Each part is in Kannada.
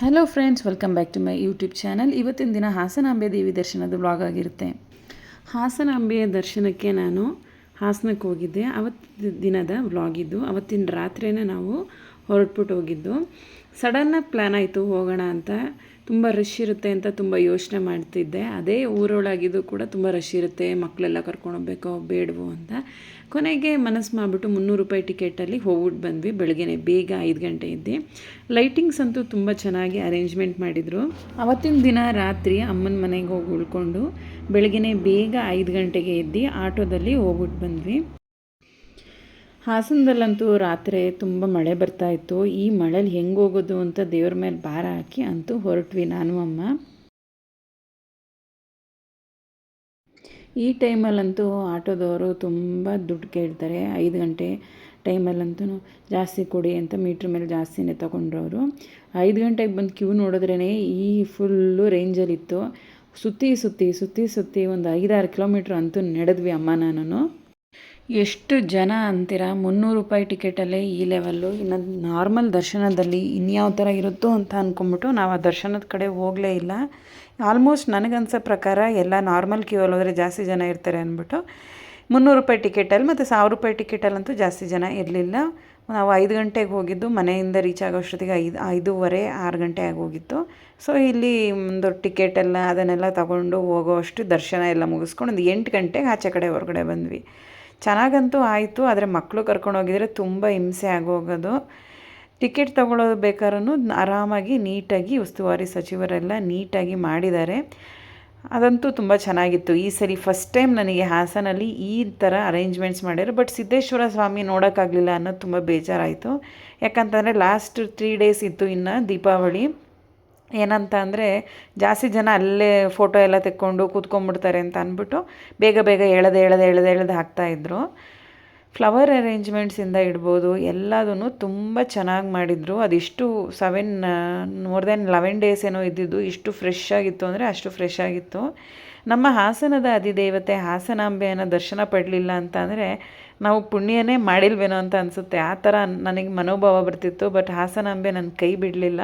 Hello friends welcome back to my YouTube channel ಇವತ್ತಿನ ದಿನ ಹಾಸನಾಂಬೆ ದೇವಿ ದರ್ಶನದ ಬ್ಲಾಗ್ ಆಗಿರುತ್ತೆ. ಹಾಸನಾಂಬೆಯ ದರ್ಶನಕ್ಕೆ ನಾನು ಹಾಸನಕ್ಕೆ ಹೋಗಿದ್ದೆ. ಅವತ್ತು ದಿನದ ಬ್ಲಾಗ್ ಇದ್ದು ಅವತ್ತಿನ ರಾತ್ರಿನೇ ನಾವು ಹೊರಟ್ಬಿಟ್ಟು ಹೋಗಿದ್ದು. ಸಡನ್ನಾಗಿ ಪ್ಲ್ಯಾನ್ ಆಯಿತು, ಹೋಗೋಣ ಅಂತ. ತುಂಬ ರಶ್ ಇರುತ್ತೆ ಅಂತ ತುಂಬ ಯೋಚನೆ ಮಾಡ್ತಿದ್ದೆ. ಅದೇ ಊರೊಳಗಿದ್ದು ಕೂಡ ತುಂಬ ರಶ್ ಇರುತ್ತೆ ಮಕ್ಕಳೆಲ್ಲ ಕರ್ಕೊಂಡು ಹೋಗ್ಬೇಕೋ ಬೇಡವೋ ಅಂತ. ಕೊನೆಗೆ ಮನಸ್ಸು ಮಾಡಿಬಿಟ್ಟು ಮುನ್ನೂರು ರೂಪಾಯಿ ಟಿಕೆಟಲ್ಲಿ ಹೋಗ್ಬಿಟ್ಟು ಬಂದ್ವಿ. ಬೆಳಗ್ಗೆನೆ ಬೇಗ ಐದು ಗಂಟೆ ಇದ್ದೆ. ಲೈಟಿಂಗ್ಸ್ ಅಂತೂ ತುಂಬ ಚೆನ್ನಾಗಿ ಅರೇಂಜ್ಮೆಂಟ್ ಮಾಡಿದರು. ಅವತ್ತಿನ ದಿನ ರಾತ್ರಿ ಅಮ್ಮನ ಮನೆಗೆ ಹೋಗಿ ಉಳ್ಕೊಂಡು ಬೆಳಗ್ಗೆನೆ ಬೇಗ ಐದು ಗಂಟೆಗೆ ಎದ್ದು ಆಟೋದಲ್ಲಿ ಹೋಗ್ಬಿಟ್ಟು ಬಂದ್ವಿ. ಹಾಸನದಲ್ಲಂತೂ ರಾತ್ರಿ ತುಂಬ ಮಳೆ ಬರ್ತಾ ಇತ್ತು. ಈ ಮಳೇಲಿ ಹೆಂಗೆ ಹೋಗೋದು ಅಂತ ದೇವ್ರ ಮೇಲೆ ಭಾರ ಹಾಕಿ ಅಂತೂ ಹೊರಟ್ವಿ ನಾನು, ಅಮ್ಮ. ಈ ಟೈಮಲ್ಲಂತೂ ಆಟೋದವರು ತುಂಬ ದುಡ್ಡು ಕೇಳ್ತಾರೆ. ಐದು ಗಂಟೆ ಟೈಮಲ್ಲಂತೂ ಜಾಸ್ತಿ ಕೊಡಿ ಅಂತ ಮೀಟ್ರ್ ಮೇಲೆ ಜಾಸ್ತಿನೇ ತೊಗೊಂಡ್ರವರು. ಐದು ಗಂಟೆಗೆ ಬಂದು ಕ್ಯೂ ನೋಡಿದ್ರೇ ಈ ಫುಲ್ಲು ರೇಂಜಲ್ಲಿತ್ತು ಸುತ್ತಿ ಸುತ್ತಿ ಸುತ್ತಿ ಸುತ್ತಿ ಒಂದು ಐದಾರು ಕಿಲೋಮೀಟ್ರ್ ಅಂತೂ ನಡೆದ್ವಿ, ಅಮ್ಮ ನಾನು ಎಷ್ಟು ಜನ ಅಂತೀರ? ಮುನ್ನೂರು ರೂಪಾಯಿ ಟಿಕೆಟಲ್ಲೇ ಈ ಲೆವೆಲ್ಲು ಇನ್ನು ನಾರ್ಮಲ್ ದರ್ಶನದಲ್ಲಿ ಇನ್ಯಾವ ಥರ ಇರುತ್ತೋ ಅಂತ ಅಂದ್ಕೊಂಬಿಟ್ಟು ನಾವು ಆ ದರ್ಶನದ ಕಡೆ ಹೋಗಲೇ ಇಲ್ಲ. ಆಲ್ಮೋಸ್ಟ್ ನನಗನ್ಸೋ ಪ್ರಕಾರ ಎಲ್ಲ ನಾರ್ಮಲ್ ಕ್ಯೂ ಅಲ್ಲಿ ಹೋದರೆ ಜಾಸ್ತಿ ಜನ ಇರ್ತಾರೆ ಅಂದ್ಬಿಟ್ಟು ಮುನ್ನೂರು ರೂಪಾಯಿ ಟಿಕೆಟಲ್ಲಿ ಮತ್ತು ಸಾವಿರ ರೂಪಾಯಿ ಟಿಕೆಟಲ್ಲಂತೂ ಜಾಸ್ತಿ ಜನ ಇರಲಿಲ್ಲ. ನಾವು ಐದು ಗಂಟೆಗೆ ಹೋಗಿದ್ದು, ಮನೆಯಿಂದ ರೀಚ್ ಆಗೋಷ್ಟೊತ್ತಿಗೆ ಐದು, ಐದೂವರೆ, ಆರು ಗಂಟೆ ಆಗೋಗಿತ್ತು ಸೊ ಇಲ್ಲಿ ಒಂದು ಟಿಕೆಟೆಲ್ಲ ಅದನ್ನೆಲ್ಲ ತಗೊಂಡು ಹೋಗೋ ಅಷ್ಟು ದರ್ಶನ ಎಲ್ಲ ಮುಗಿಸ್ಕೊಂಡು ಒಂದು ಎಂಟು ಗಂಟೆಗೆ ಆಚೆ ಕಡೆ ಹೊರಗಡೆ ಬಂದ್ವಿ. ಚೆನ್ನಾಗಂತೂ ಆಯಿತು, ಆದರೆ ಮಕ್ಕಳು ಕರ್ಕೊಂಡು ಹೋಗಿದ್ರೆ ತುಂಬ ಹಿಂಸೆ ಆಗೋಗೋದು. ಟಿಕೆಟ್ ತೊಗೊಳೋದು ಬೇಕಾದ್ರೂ ಆರಾಮಾಗಿ, ನೀಟಾಗಿ ಉಸ್ತುವಾರಿ ಸಚಿವರೆಲ್ಲ ನೀಟಾಗಿ ಮಾಡಿದ್ದಾರೆ. ಅದಂತೂ ತುಂಬ ಚೆನ್ನಾಗಿತ್ತು. ಈ ಸರಿ ಫಸ್ಟ್ ಟೈಮ್ ನನಗೆ ಹಾಸನಲ್ಲಿ ಈ ಥರ ಅರೇಂಜ್ಮೆಂಟ್ಸ್ ಮಾಡಿದ್ರು ಬಟ್ ಸಿದ್ದೇಶ್ವರ ಸ್ವಾಮಿ ನೋಡೋಕ್ಕಾಗಲಿಲ್ಲ ಅನ್ನೋದು ತುಂಬ ಬೇಜಾರಾಯಿತು. ಯಾಕಂತಂದರೆ ಲಾಸ್ಟ್ ತ್ರೀ ಡೇಸ್ ಇತ್ತು ಇನ್ನು ದೀಪಾವಳಿ. ಏನಂತ ಅಂದರೆ ಜಾಸ್ತಿ ಜನ ಅಲ್ಲೇ ಫೋಟೋ ಎಲ್ಲ ತೆಕ್ಕೊಂಡು ಕೂತ್ಕೊಂಡ್ಬಿಡ್ತಾರೆ ಅಂತ ಅಂದ್ಬಿಟ್ಟು ಬೇಗ ಬೇಗ ಎಳೆದು ಎಳೆದು ಎಳೆದು ಎಳೆದು ಹಾಕ್ತಾಯಿದ್ರು ಫ್ಲವರ್ ಅರೇಂಜ್ಮೆಂಟ್ಸಿಂದ ಇಡ್ಬೋದು ಎಲ್ಲದೂ ತುಂಬ ಚೆನ್ನಾಗಿ ಮಾಡಿದರು. ಅದಿಷ್ಟು seven more than eleven days ಏನೋ ಇದ್ದಿದ್ದು, ಇಷ್ಟು ಫ್ರೆಶ್ ಆಗಿತ್ತು ಅಂದರೆ ಅಷ್ಟು ಫ್ರೆಶ್ ಆಗಿತ್ತು. ನಮ್ಮ ಹಾಸನದ ಅಧಿದೇವತೆ ಹಾಸನಾಂಬೆಯನ್ನು ದರ್ಶನ ಪಡಲಿಲ್ಲ ಅಂತ ಅಂದರೆ ನಾವು ಪುಣ್ಯನೇ ಮಾಡಿಲ್ವೇನೋ ಅಂತ ಅನಿಸುತ್ತೆ. ಆ ಥರ ನನಗೆ ಮನೋಭಾವ ಬರ್ತಿತ್ತು ಬಟ್ ಹಾಸನಾಂಬೆ ನನ್ನ ಕೈ ಬಿಡಲಿಲ್ಲ.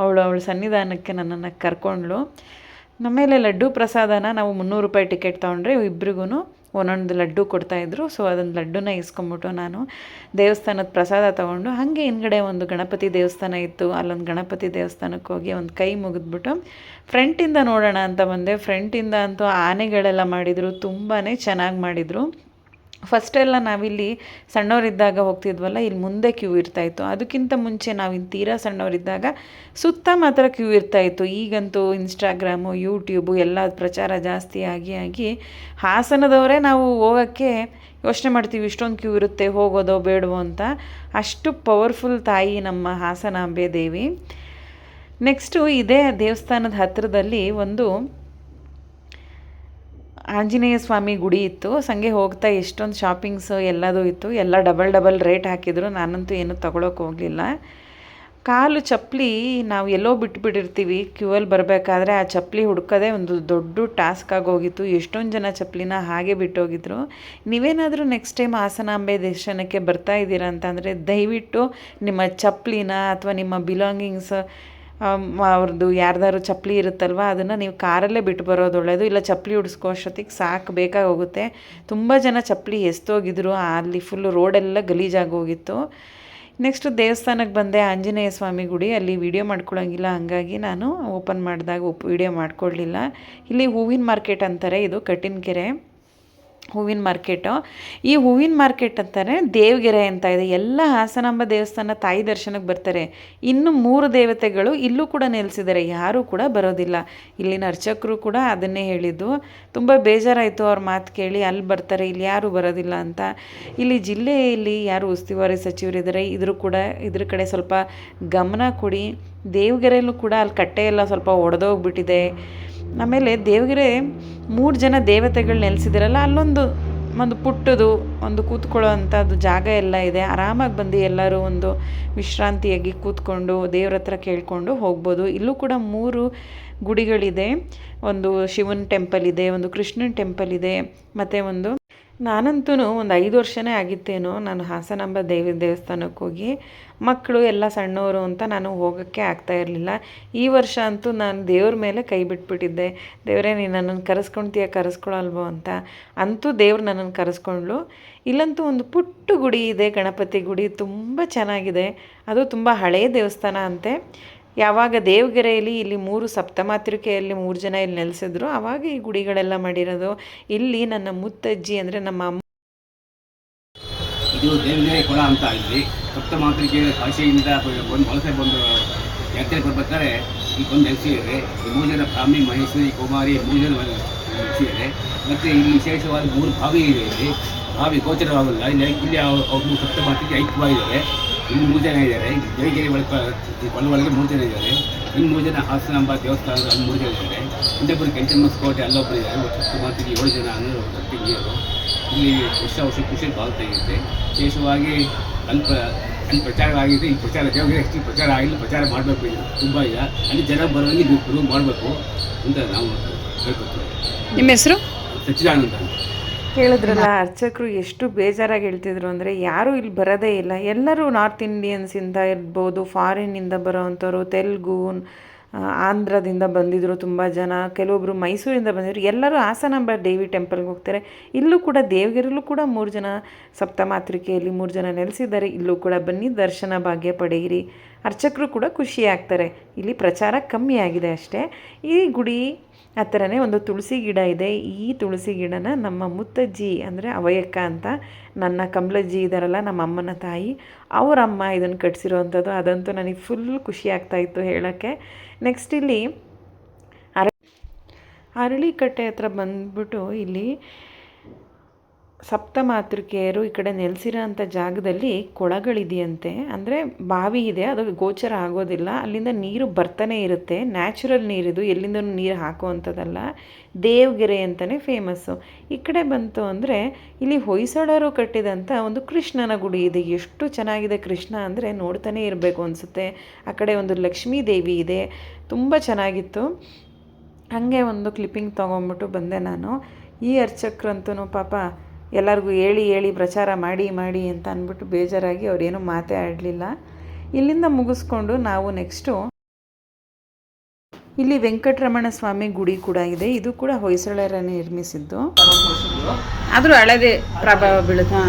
ಅವಳು ಅವಳ ಸನ್ನಿಧಾನಕ್ಕೆ ನನ್ನನ್ನು ಕರ್ಕೊಂಡ್ಳು. ನಮ್ಮೇಲೆ ಲಡ್ಡು ಪ್ರಸಾದನ ನಾವು ಮುನ್ನೂರು ರೂಪಾಯಿ ಟಿಕೆಟ್ ತೊಗೊಂಡ್ರೆ ಇಬ್ರಿಗೂ ಒಂದೊಂದು ಲಡ್ಡು ಕೊಡ್ತಾಯಿದ್ರು ಸೊ ಅದೊಂದು ಲಡ್ಡುನ ಇಸ್ಕೊಂಬಿಟ್ಟು ನಾನು ದೇವಸ್ಥಾನದ ಪ್ರಸಾದ ತೊಗೊಂಡು ಹಾಗೆ ಹಿಂದ್ಗಡೆ ಒಂದು ಗಣಪತಿ ದೇವಸ್ಥಾನ ಇತ್ತು. ಅಲ್ಲೊಂದು ಗಣಪತಿ ದೇವಸ್ಥಾನಕ್ಕೆ ಹೋಗಿ ಒಂದು ಕೈ ಮುಗಿದ್ಬಿಟ್ಟು ಫ್ರಂಟಿಂದ ನೋಡೋಣ ಅಂತ ಬಂದೆ. ಫ್ರಂಟಿಂದ ಅಂತೂ ಆನೆಗಳೆಲ್ಲ ಮಾಡಿದರು. ತುಂಬಾ ಚೆನ್ನಾಗಿ ಮಾಡಿದರು. ಫಸ್ಟೆಲ್ಲ ನಾವಿಲ್ಲಿ ಸಣ್ಣವರಿದ್ದಾಗ ಹೋಗ್ತಿದ್ವಲ್ಲ, ಇಲ್ಲಿ ಮುಂದೆ ಕ್ಯೂ ಇರ್ತಾಯಿತ್ತು ಅದಕ್ಕಿಂತ ಮುಂಚೆ ನಾವು ಇನ್ನು ತೀರಾ ಸಣ್ಣವರಿದ್ದಾಗ ಸುತ್ತ ಮಾತ್ರ ಕ್ಯೂ ಇರ್ತಾಯಿತ್ತು ಈಗಂತೂ ಇನ್ಸ್ಟಾಗ್ರಾಮು ಯೂಟ್ಯೂಬು ಎಲ್ಲ ಪ್ರಚಾರ ಜಾಸ್ತಿ ಆಗಿ ಆಗಿ ಹಾಸನದವರೇ ನಾವು ಹೋಗೋಕ್ಕೆ ಯೋಚನೆ ಮಾಡ್ತೀವಿ, ಇಷ್ಟೊಂದು ಕ್ಯೂ ಇರುತ್ತೆ, ಹೋಗೋದೋ ಬೇಡವೋ ಅಂತ. ಅಷ್ಟು ಪವರ್ಫುಲ್ ತಾಯಿ ನಮ್ಮ ಹಾಸನಾಂಬೆ ದೇವಿ. ನೆಕ್ಸ್ಟು ಇದೇ ದೇವಸ್ಥಾನದ ಹತ್ತಿರದಲ್ಲಿ ಒಂದು ಆಂಜನೇಯ ಸ್ವಾಮಿ ಗುಡಿ ಇತ್ತು. ಸಂಗೆ ಹೋಗ್ತಾ ಎಷ್ಟೊಂದು ಶಾಪಿಂಗ್ಸ್ ಎಲ್ಲದು ಇತ್ತು. ಎಲ್ಲ ಡಬಲ್ ಡಬಲ್ ರೇಟ್ ಹಾಕಿದ್ರು. ನಾನಂತೂ ಏನೂ ತಗೊಳಕ್ಕೆ ಹೋಗಲಿಲ್ಲ. ಕಾಲು ಚಪ್ಪಲಿ ನಾವು ಎಲ್ಲೋ ಬಿಟ್ಬಿಟ್ಟಿರ್ತೀವಿ. ಕ್ಯೂ ಅಲ್ಲಿ ಬರಬೇಕಾದ್ರೆ ಆ ಚಪ್ಪಲಿ ಹುಡ್ಕೋದೇ ಒಂದು ದೊಡ್ಡ ಟಾಸ್ಕ್ ಆಗೋಗಿತ್ತು. ಎಷ್ಟೊಂದು ಜನ ಚಪ್ಪಲಿನ ಹಾಗೆ ಬಿಟ್ಟೋಗಿದ್ರು. ನೀವೇನಾದರೂ ನೆಕ್ಸ್ಟ್ ಟೈಮ್ ಹಾಸನಾಂಬೆ ದರ್ಶನಕ್ಕೆ ಬರ್ತಾ ಇದ್ದೀರಾ ಅಂತಂದರೆ ದಯವಿಟ್ಟು ನಿಮ್ಮ ಚಪ್ಪಲಿನ ಅಥವಾ ನಿಮ್ಮ ಬಿಲಾಂಗಿಂಗ್ಸ್ ಅವ್ರದ್ದು ಯಾರ್ದಾದ್ರು ಚಪ್ಪಲಿ ಇರುತ್ತಲ್ವ, ಅದನ್ನು ನೀವು ಕಾರಲ್ಲೇ ಬಿಟ್ಟು ಬರೋದು ಒಳ್ಳೆಯದು ಇಲ್ಲ, ಚಪ್ಪಲಿ ಉಡಿಸ್ಕೋ ಅಷ್ಟೊತ್ತಿಗೆ ಸಾಕು ಬೇಕಾಗೋಗುತ್ತೆ ತುಂಬ ಜನ ಚಪ್ಪಲಿ ಎಸ್ತೋಗಿದ್ರು, ಅಲ್ಲಿ ಫುಲ್ಲು ರೋಡೆಲ್ಲ ಗಲೀಜಾಗಿ ಹೋಗಿತ್ತು. ನೆಕ್ಸ್ಟು ದೇವಸ್ಥಾನಕ್ಕೆ ಬಂದೆ ಆಂಜನೇಯ ಸ್ವಾಮಿ ಗುಡಿ, ಅಲ್ಲಿ ವಿಡಿಯೋ ಮಾಡ್ಕೊಳ್ಳೋಂಗಿಲ್ಲ ಹಾಗಾಗಿ ನಾನು ಓಪನ್ ಮಾಡಿದಾಗ ಉಪ್ ವಿಡಿಯೋ ಮಾಡ್ಕೊಳ್ಳಲಿಲ್ಲ ಇಲ್ಲಿ ಹೂವಿನ ಮಾರ್ಕೆಟ್ ಅಂತಾರೆ, ಇದು ಕಟ್ಟಿನಕೆರೆ. ಹೂವಿನ ಮಾರ್ಕೆಟು. ಈ ಹೂವಿನ ಮಾರ್ಕೆಟ್ ಅಂತಾರೆ ದೇವಗೆರೆ ಅಂತ ಇದೆ. ಎಲ್ಲ ಹಾಸನಾಂಬ ದೇವಸ್ಥಾನ ತಾಯಿ ದರ್ಶನಕ್ಕೆ ಬರ್ತಾರೆ. ಇನ್ನು ಮೂರು ದೇವತೆಗಳು ಇಲ್ಲೂ ಕೂಡ ನೆಲೆಸಿದ್ದಾರೆ. ಯಾರೂ ಕೂಡ ಬರೋದಿಲ್ಲ. ಇಲ್ಲಿನ ಅರ್ಚಕರು ಕೂಡ ಅದನ್ನೇ ಹೇಳಿದ್ದು. ತುಂಬ ಬೇಜಾರಾಯಿತು ಅವ್ರ ಮಾತು ಕೇಳಿ. ಅಲ್ಲಿ ಬರ್ತಾರೆ, ಇಲ್ಲಿ ಯಾರೂ ಬರೋದಿಲ್ಲ ಅಂತ. ಇಲ್ಲಿ ಜಿಲ್ಲೆಯಲ್ಲಿ ಯಾರು ಉಸ್ತುವಾರಿ ಸಚಿವರಿದ್ದಾರೆ, ಇದ್ರೂ ಕೂಡ ಇದ್ರ ಕಡೆ ಸ್ವಲ್ಪ ಗಮನ ಕೊಡಿ. ದೇವಗೆರೆಯಲ್ಲೂ ಕೂಡ ಅಲ್ಲಿ ಕಟ್ಟೆ ಎಲ್ಲ ಸ್ವಲ್ಪ ಒಡೆದೋಗ್ಬಿಟ್ಟಿದೆ. ಆಮೇಲೆ ದೇವಗಿರೆ ಮೂರು ಜನ ದೇವತೆಗಳು ನೆಲೆಸಿದಿರಲ್ಲ, ಅಲ್ಲೊಂದು ಒಂದು ಪುಟ್ಟದು, ಒಂದು ಕೂತ್ಕೊಳ್ಳೋ ಅಂಥದ್ದು ಜಾಗ ಎಲ್ಲ ಇದೆ. ಆರಾಮಾಗಿ ಬಂದು ಎಲ್ಲರೂ ಒಂದು ವಿಶ್ರಾಂತಿಯಾಗಿ ಕೂತ್ಕೊಂಡು ದೇವ್ರ ಹತ್ರ ಕೇಳಿಕೊಂಡು ಹೋಗ್ಬೋದು. ಇಲ್ಲೂ ಕೂಡ ಮೂರು ಗುಡಿಗಳಿದೆ. ಒಂದು ಶಿವನ ಟೆಂಪಲ್ ಇದೆ, ಒಂದು ಕೃಷ್ಣನ ಟೆಂಪಲ್ ಇದೆ, ಮತ್ತು ಒಂದು ನಾನಂತೂ ಒಂದು ಐದು ವರ್ಷನೇ ಆಗಿತ್ತೇನೋ ನಾನು ಹಾಸನಾಂಬ ದೇವಿ ದೇವಸ್ಥಾನಕ್ಕೆ ಹೋಗಿ ಮಕ್ಕಳು ಎಲ್ಲ ಸಣ್ಣವರು ಅಂತ ನಾನು ಹೋಗೋಕ್ಕೆ ಆಗ್ತಾ ಇರಲಿಲ್ಲ. ಈ ವರ್ಷ ಅಂತೂ ನಾನು ದೇವ್ರ ಮೇಲೆ ಕೈ ಬಿಟ್ಬಿಟ್ಟಿದ್ದೆ. ದೇವರೇ, ನೀನು ನನ್ನನ್ನು ಕರೆಸ್ಕೊಳ್ತೀಯ ಕರೆಸ್ಕೊಳಲ್ವೋ ಅಂತ. ಅಂತೂ ದೇವ್ರು ನನ್ನನ್ನು ಕರೆಸ್ಕೊಂಡ್ಳು. ಇಲ್ಲಂತೂ ಒಂದು ಪುಟ್ಟ ಗುಡಿ ಇದೆ, ಗಣಪತಿ ಗುಡಿ. ತುಂಬ ಚೆನ್ನಾಗಿದೆ. ಅದು ತುಂಬ ಹಳೆಯ ದೇವಸ್ಥಾನ ಅಂತೆ. ಯಾವಾಗ ದೇವಗೆರೆಯಲ್ಲಿ ಇಲ್ಲಿ ಮೂರು ಸಪ್ತಮಾತೃಕೆಯಲ್ಲಿ ಮೂರು ಜನ ಇಲ್ಲಿ ನೆಲೆಸಿದ್ರು ಆವಾಗ ಈ ಗುಡಿಗಳೆಲ್ಲ ಮಾಡಿರೋದು. ಇಲ್ಲಿ ನನ್ನ ಮುತ್ತಜ್ಜಿ ಅಂದರೆ ನಮ್ಮ ಅಮ್ಮ. ಇದು ದೇವಗೆರೆ ಕೊಳ ಅಂತ ಇಲ್ಲಿ ಸಪ್ತ ಮಾತೃಕೆ ಕಾಶಿಯಿಂದ ಒಂದು ವಲಸೆ ಬಂದು ಯಾತ್ರೆ ಬರ್ಬೇಕಾದ್ರೆ ಈ ಬಂದು ನೆಲೆಸಿದ್ದಾರೆ ಈ ಮೂರು ಜನ ಬ್ರಾಹ್ಮಿ, ಮಹೇಶ್ವರಿ, ಕುಮಾರಿ ಮೂರು ಜನ ನೆಲೆಸಿದ್ದಾರೆ ಮತ್ತು ಇಲ್ಲಿ ವಿಶೇಷವಾದ ಮೂರು ಬಾವಿ ಇದೆ ಇಲ್ಲಿ. ಬಾವಿ ಗೋಚರವಾಗಲ್ಲ. ಇಲ್ಲಿ ಇಲ್ಲಿ ಅವ್ರು ಸಪ್ತಮಾತೃಕೆ ಐಕ್ಯವಾಗಿದ್ದಾರೆ. ಇಲ್ಲಿ ಮೂರು ಜನ ಇದ್ದಾರೆ. ಜಯಗಿರಿ ಒಳಗೆ ಒಳಗೆ ಮೂರು ಜನ ಇದ್ದಾರೆ. ಇನ್ನು ಮೂರು ಜನ ಹಾಸನಾಂಬ ದೇವಸ್ಥಾನದ ಅಲ್ಲಿ ಮೂರು ಜನ ಇದ್ದಾರೆ. ಇಂದಪುರ ಕೆಂಚಮ್ಮಸ್ ಕೋಟೆ ಅಲ್ಲೊಬ್ಬರು ಇದ್ದಾರೆ. ಸುಮಾರು ಏಳು ಜನ ಅನ್ನೋ ತಂಗಿಯರು ಇಲ್ಲಿ ವರ್ಷ ವರ್ಷ ಖುಷಿ ಭಾಗವಹಿಸುತ್ತೆ ವಿಶೇಷವಾಗಿ ಅಲ್ಪ ಅಲ್ಲಿ ಪ್ರಚಾರ ಆಗಿದೆ. ಈ ಪ್ರಚಾರ ದೇವರಿಗೆ ಎಷ್ಟು ಪ್ರಚಾರ ಆಗಿಲ್ಲ. ಪ್ರಚಾರ ಮಾಡಬೇಕು ಇದು ತುಂಬ ಇದೆ. ಅಲ್ಲಿ ಜನ ಬರೋಂಗೆ ನೀವು ಪ್ರೂವ್ ಮಾಡಬೇಕು ಅಂತ ನಾವು ಹೇಳ್ಕೊತೀವಿ. ನಿಮ್ಮ ಹೆಸರು? ಸಚ್ಚಿದಾನಂದ ಹೇಳಿದ್ರಲ್ಲ ಅರ್ಚಕರು ಎಷ್ಟು ಬೇಜಾರಾಗಿ ಹೇಳ್ತಿದ್ರು ಅಂದರೆ, ಯಾರೂ ಇಲ್ಲಿ ಬರೋದೇ ಇಲ್ಲ. ಎಲ್ಲರೂ ನಾರ್ತ್ ಇಂಡಿಯನ್ಸಿಂದ ಇರ್ಬೋದು, ಫಾರಿನ್ನಿಂದ ಬರೋವಂಥವ್ರು, ತೆಲುಗು ಆಂಧ್ರದಿಂದ ಬಂದಿದ್ದರು ತುಂಬ ಜನ. ಕೆಲವೊಬ್ಬರು ಮೈಸೂರಿಂದ ಬಂದಿದ್ರು. ಎಲ್ಲರೂ ಹಾಸನಾಂಬ ದೇವಿ ಟೆಂಪಲ್ಗೆ ಹೋಗ್ತಾರೆ. ಇಲ್ಲೂ ಕೂಡ ದೇವಗಿರಲ್ಲೂ ಕೂಡ ಮೂರು ಜನ ಸಪ್ತಮಾತೃಕೆಯಲ್ಲಿ ಮೂರು ಜನ ನೆಲೆಸಿದ್ದಾರೆ. ಇಲ್ಲೂ ಕೂಡ ಬನ್ನಿ, ದರ್ಶನ ಭಾಗ್ಯ ಪಡೆಯಿರಿ. ಅರ್ಚಕರು ಕೂಡ ಖುಷಿ ಆಗ್ತಾರೆ ಇಲ್ಲಿ ಪ್ರಚಾರ ಕಮ್ಮಿ ಆಗಿದೆ ಅಷ್ಟೇ. ಈ ಗುಡಿ ಹತ್ತಿರನೇ ಒಂದು ತುಳಸಿ ಗಿಡ ಇದೆ. ಈ ತುಳಸಿ ಗಿಡನ ನಮ್ಮ ಮುತ್ತಜ್ಜಿ ಅಂದರೆ ಅವಯಕ್ಕ ಅಂತ ನನ್ನ ಕಮಲಜ್ಜಿ ಇದ್ದಾರಲ್ಲ ನಮ್ಮ ಅಮ್ಮನ ತಾಯಿ, ಅವರಮ್ಮ ಇದನ್ನು ಕಟ್ಸಿರೋವಂಥದ್ದು. ಅದಂತೂ ನನಗೆ ಫುಲ್ ಖುಷಿ ಆಗ್ತಾಯಿತ್ತು ಹೇಳೋಕ್ಕೆ. ನೆಕ್ಸ್ಟ್ ಇಲ್ಲಿ ಅರಳಿ ಅರಳಿಕಟ್ಟೆ ಹತ್ರ ಬಂದ್ಬಿಟ್ಟು ಇಲ್ಲಿ ಸಪ್ತಮಾತೃಕೆಯರು ಈ ಕಡೆ ನೆಲೆಸಿರೋ ಅಂಥ ಜಾಗದಲ್ಲಿ ಕೊಳಗಳಿದೆಯಂತೆ. ಅಂದರೆ ಬಾವಿ ಇದೆ, ಅದು ಗೋಚರ ಆಗೋದಿಲ್ಲ. ಅಲ್ಲಿಂದ ನೀರು ಬರ್ತಾನೆ ಇರುತ್ತೆ. ನ್ಯಾಚುರಲ್ ನೀರಿದು ಎಲ್ಲಿಂದ ನೀರು ಹಾಕುವಂಥದ್ದಲ್ಲ. ದೇವಗೆರೆ ಅಂತಲೇ ಫೇಮಸ್ಸು ಈ ಕಡೆ ಬಂತು ಅಂದರೆ, ಇಲ್ಲಿ ಹೊಯ್ಸಳರು ಕಟ್ಟಿದಂಥ ಒಂದು ಕೃಷ್ಣನ ಗುಡಿ ಇದೆ. ಎಷ್ಟು ಚೆನ್ನಾಗಿದೆ ಕೃಷ್ಣ ಅಂದರೆ ನೋಡ್ತಾನೆ ಇರಬೇಕು ಅನಿಸುತ್ತೆ. ಆ ಕಡೆ ಒಂದು ಲಕ್ಷ್ಮೀ ದೇವಿ ಇದೆ. ತುಂಬ ಚೆನ್ನಾಗಿತ್ತು. ಹಾಗೆ ಒಂದು ಕ್ಲಿಪ್ಪಿಂಗ್ ತೊಗೊಂಬಿಟ್ಟು ಬಂದೆ ನಾನು. ಈ ಅರ್ಚಕ್ರಂತೂ ಪಾಪ ಎಲ್ಲರಿಗೂ ಹೇಳಿ ಹೇಳಿ ಪ್ರಚಾರ ಮಾಡಿ ಮಾಡಿ ಅಂತ ಅಂದ್ಬಿಟ್ಟು ಬೇಜಾರಾಗಿ ಅವರೇನು ಮಾತೇ ಆಡಲಿಲ್ಲ. ಇಲ್ಲಿಂದ ಮುಗಿಸ್ಕೊಂಡು ನಾವು ನೆಕ್ಸ್ಟು ಇಲ್ಲಿ ವೆಂಕಟರಮಣ ಸ್ವಾಮಿ ಗುಡಿ ಕೂಡ ಇದೆ. ಇದು ಕೂಡ ಹೊಯ್ಸಳರ ನಿರ್ಮಿಸಿದ್ದು. ಆದರೂ ಹಳದೆ ಪ್ರಭಾವ ಬೀಳುತ್ತಾ.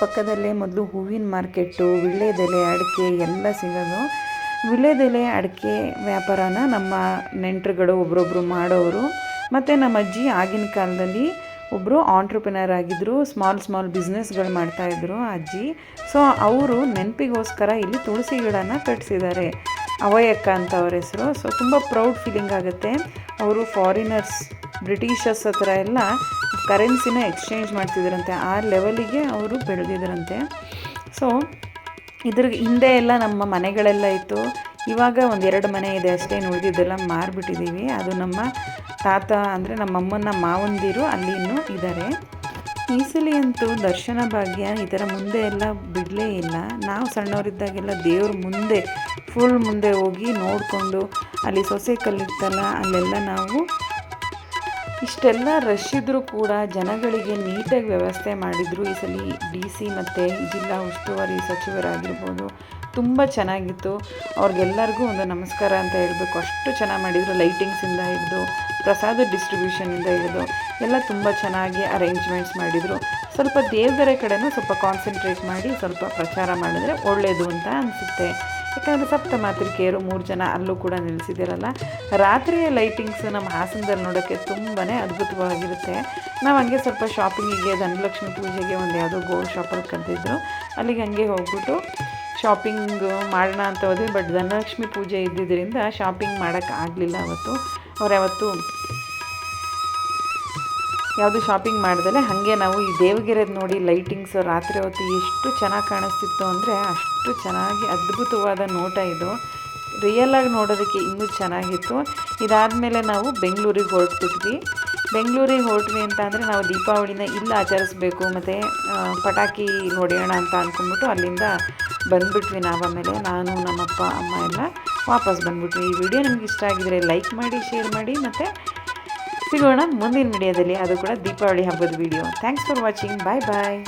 ಪಕ್ಕದಲ್ಲೇ ಮೊದಲು ಹೂವಿನ ಮಾರ್ಕೆಟ್ಟು, ವಿಳ್ಳೆದೆಲೆ ಅಡಿಕೆ ಎಲ್ಲ ಸಿಗೋದು. ವಿಳ್ಳೆದೆಲೆ ಅಡಿಕೆ ವ್ಯಾಪಾರನ ನಮ್ಮ ನೆಂಟರುಗಳು, ಒಬ್ರೊಬ್ರು ಮಾಡೋರು. ಮತ್ತು ನಮ್ಮ ಅಜ್ಜಿ ಆಗಿನ ಕಾಲದಲ್ಲಿ ಒಬ್ಬರು ಆಂಟ್ರಪ್ರಿನರ್ ಆಗಿದ್ದರು ಸ್ಮಾಲ್ ಸ್ಮಾಲ್ ಬಿಸ್ನೆಸ್ಗಳು ಮಾಡ್ತಾಯಿದ್ರು ಅಜ್ಜಿ. ಸೊ ಅವರು ನೆನಪಿಗೋಸ್ಕರ ಇಲ್ಲಿ ತುಳಸಿ ಗಿಡನ ಕಟ್ಟಿಸಿದ್ದಾರೆ ಅವಯಕ್ಕ ಅಂತ ಅವ್ರ ಹೆಸರು. ಸೊ ತುಂಬ ಪ್ರೌಡ್ ಫೀಲಿಂಗ್ ಆಗುತ್ತೆ. ಅವರು ಫಾರಿನರ್ಸ್ ಬ್ರಿಟಿಷರ್ಸ್ ಹತ್ರ ಎಲ್ಲ ಕರೆನ್ಸಿನ ಎಕ್ಸ್ಚೇಂಜ್ ಮಾಡ್ತಿದ್ರಂತೆ. ಆ ಲೆವೆಲಿಗೆ ಅವರು ಬೆಳೆದಿದ್ರಂತೆ. ಸೊ, ಇದ್ರ ಹಿಂದೆ ಎಲ್ಲ ನಮ್ಮ ಮನೆಗಳೆಲ್ಲ ಇತ್ತು. ಇವಾಗ ಒಂದೆರಡು ಮನೆ ಇದೆ ಅಷ್ಟೇ ಉಳಿದಿದ್ದೆಲ್ಲ ಮಾರಿಬಿಟ್ಟಿದ್ದೀವಿ ಅದು ನಮ್ಮ ತಾತ ಅಂದರೆ ನಮ್ಮಮ್ಮನ ಮಾವಂದಿರು ಅಲ್ಲಿ ಇನ್ನೂ ಇದ್ದಾರೆ ಈಸಲಿ ಸಲ ಅಂತೂ ದರ್ಶನ ಭಾಗ್ಯ ಇದರ ಮುಂದೆ ಎಲ್ಲ ಬಿಡಲೇ ಇಲ್ಲ. ನಾವು ಸಣ್ಣವರಿದ್ದಾಗೆಲ್ಲ ದೇವ್ರ ಮುಂದೆ ಫುಲ್ ಮುಂದೆ ಹೋಗಿ ನೋಡಿಕೊಂಡು, ಅಲ್ಲಿ ಸೊಸೆ ಕಲ್ಲಿತ್ತಲ್ಲ, ಅಲ್ಲೆಲ್ಲ ನಾವು ಇಷ್ಟೆಲ್ಲ ರಶ್ ಇದ್ದರೂ ಕೂಡ ಜನಗಳಿಗೆ ನೀಟಾಗಿ ವ್ಯವಸ್ಥೆ ಮಾಡಿದರು. ಈ ಸಲ ಡಿ ಸಿ ಮತ್ತು ಜಿಲ್ಲಾ ಉಸ್ತುವಾರಿ ಸಚಿವರಾಗಿರ್ಬೋದು. ತುಂಬ ಚೆನ್ನಾಗಿತ್ತು. ಅವ್ರಿಗೆಲ್ಲರಿಗೂ ಒಂದು ನಮಸ್ಕಾರ ಅಂತ ಹೇಳಬೇಕು. ಅಷ್ಟು ಚೆನ್ನಾಗಿ ಮಾಡಿದರು. ಲೈಟಿಂಗ್ಸಿಂದ ಹಿಡಿದು, ಪ್ರಸಾದ ಡಿಸ್ಟ್ರಿಬ್ಯೂಷನಿಂದ ಹಿಡಿದು, ಎಲ್ಲ ತುಂಬ ಚೆನ್ನಾಗಿ ಅರೇಂಜ್ಮೆಂಟ್ಸ್ ಮಾಡಿದರು. ಸ್ವಲ್ಪ ದೇವರ ಕಡೆನೂ ಸ್ವಲ್ಪ ಕಾನ್ಸಂಟ್ರೇಟ್ ಮಾಡಿ ಸ್ವಲ್ಪ ಪ್ರಚಾರ ಮಾಡಿದ್ರೆ ಒಳ್ಳೆಯದು ಅಂತ ಅನಿಸುತ್ತೆ. ಯಾಕಂದರೆ ಸಪ್ತ ಮಾತೃಕೆಯರು ಮೂರು ಜನ ಅಲ್ಲೂ ಕೂಡ ನಿಲ್ಲಿಸಿದಿರಲ್ಲ ರಾತ್ರಿಯ ಲೈಟಿಂಗ್ಸ್ ನಮ್ಮ ಹಾಸನದಲ್ಲಿ ನೋಡೋಕ್ಕೆ ತುಂಬಾ ಅದ್ಭುತವಾಗಿರುತ್ತೆ. ನಾವು ಹಂಗೆ ಸ್ವಲ್ಪ ಶಾಪಿಂಗಿಗೆ ಧನಲಕ್ಷ್ಮಿ ಪೂಜೆಗೆ ಒಂದು ಯಾವುದೋ ಗೋಲ್ಡ್ ಶಾಪಲ್ಲಿ ಕರೆದಿದ್ರು. ಅಲ್ಲಿಗೆ ಹಂಗೆ ಹೋಗ್ಬಿಟ್ಟು ಶಾಪಿಂಗ್ ಮಾಡೋಣ ಅಂತ ಹೋದ್ವಿ ಬಟ್ ಧನಲಕ್ಷ್ಮಿ ಪೂಜೆ ಇದ್ದಿದ್ದರಿಂದ ಶಾಪಿಂಗ್ ಮಾಡೋಕ್ಕಾಗಲಿಲ್ಲ ಅವತ್ತು. ಅವ್ರು ಯಾವತ್ತು ಯಾವುದು ಶಾಪಿಂಗ್ ಮಾಡ್ದಲೆ ಹಾಗೆ ನಾವು ಈ ದೇವಗಿರಿ ನೋಡಿ ಲೈಟಿಂಗ್ಸ್ ರಾತ್ರಿ ಹೊತ್ತು ಎಷ್ಟು ಚೆನ್ನಾಗಿ ಕಾಣಿಸ್ತಿತ್ತು ಅಂದರೆ ಅಷ್ಟು ಚೆನ್ನಾಗಿ ಅದ್ಭುತವಾದ ನೋಟ ಇದು. ರಿಯಲ್ಲಾಗಿ ನೋಡೋದಕ್ಕೆ ಇನ್ನೂ ಚೆನ್ನಾಗಿತ್ತು. ಇದಾದಮೇಲೆ ನಾವು ಬೆಂಗಳೂರಿಗೆ ಹೊರಟ್ಬಿಟ್ವಿ. ಬೆಂಗಳೂರಿಗೆ ಹೊರಟ್ವಿ ಅಂತ ಅಂದರೆ ನಾವು ದೀಪಾವಳಿನ ಇಲ್ಲಿ ಆಚರಿಸ್ಬೇಕು, ಮತ್ತು ಪಟಾಕಿ ಹೊಡೆಯೋಣ ಅಂತ ಅಂದ್ಕೊಂಡ್ಬಿಟ್ಟು ಅಲ್ಲಿಂದ ಬಂದುಬಿಟ್ವಿ ನಾವು ಆಮೇಲೆ. ನಾನು, ನಮ್ಮಪ್ಪ, ಅಮ್ಮ ಎಲ್ಲ ವಾಪಸ್ ಬಂದ್ಬಿಟ್ವಿ. ಈ ವಿಡಿಯೋ ನಮಗೆ ಇಷ್ಟ ಆಗಿದರೆ ಲೈಕ್ ಮಾಡಿ ಶೇರ್ ಮಾಡಿ, ಮತ್ತು ಸಿಗೋಣ ಮುಂದಿನ ವಿಡಿಯೋದಲ್ಲಿ. ಅದು ಕೂಡ ದೀಪಾವಳಿ ಹಬ್ಬದ video. Thanks for watching bye bye